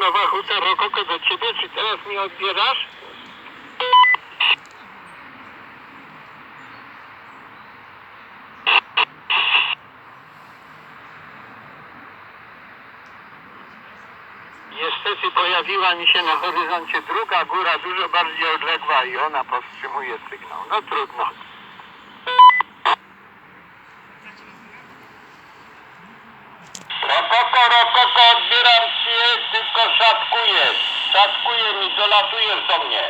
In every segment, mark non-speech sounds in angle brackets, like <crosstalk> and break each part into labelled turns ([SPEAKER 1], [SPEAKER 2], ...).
[SPEAKER 1] Nowa Huta Rokoko do ciebie, czy teraz mi odbierasz? Niestety pojawiła mi się na horyzoncie druga góra, dużo bardziej odległa i ona powstrzymuje sygnał. No trudno. Rokoko, rokoko, odbieram cię, tylko szatkujesz. Szatkuje mi, dolatujesz do mnie.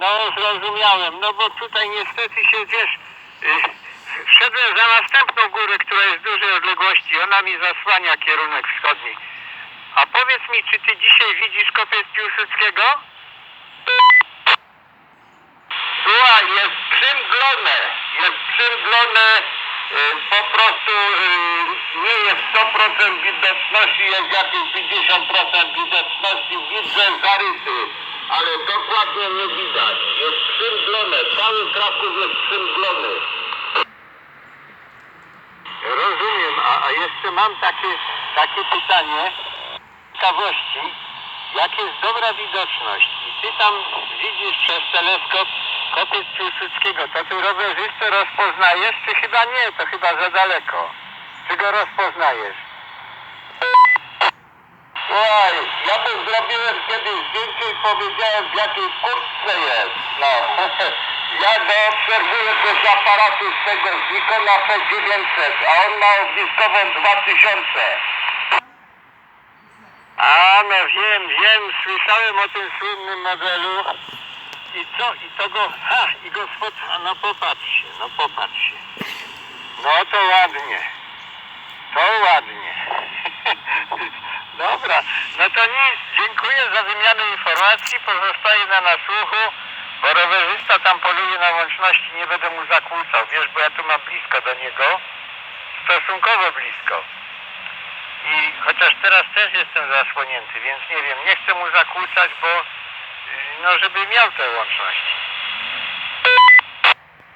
[SPEAKER 1] No zrozumiałem, no bo tutaj niestety się wiesz, y, wszedłem za następną górę, która jest w dużej odległości, ona mi zasłania kierunek wschodni. A powiedz mi, czy ty dzisiaj widzisz kopiec Piłsudskiego? Słuchaj, jest przymglone, jest przymglone, po prostu y, nie jest 100% widoczności, jest jakieś 50% widoczności, widzę zarysy, ale dokładnie nie widać. Jest przymglone, cały Kraków jest przymglony. Rozumiem, a, a jeszcze mam takie, takie pytanie ciekawości, jak jest dobra widoczność i ty tam widzisz przez teleskop kopiec Piłsudskiego, to ty rowerzystę rozpoznajesz, czy chyba nie, to chyba za daleko. Czy go rozpoznajesz? Słuchaj, ja bym zrobiłem kiedyś zdjęcie i powiedziałem w jakiej kurtce jest. No, <laughs> ja go obserwuję bez aparatu z tego z Nikona P900, a on ma ogniskową 2000. A no wiem, wiem, słyszałem o tym słynnym modelu. I co? I to go, ha, i go spod... a No popatrz się, no popatrz się. No to ładnie. To ładnie. <laughs> Dobra, no to nic, dziękuję za wymianę informacji, pozostaję na nasłuchu, bo rowerzysta tam poluje na łączności, nie będę mu zakłócał, wiesz, bo ja tu mam blisko do niego, stosunkowo blisko. I chociaż teraz też jestem zasłonięty, więc nie wiem, nie chcę mu zakłócać, bo no żeby miał te łączności.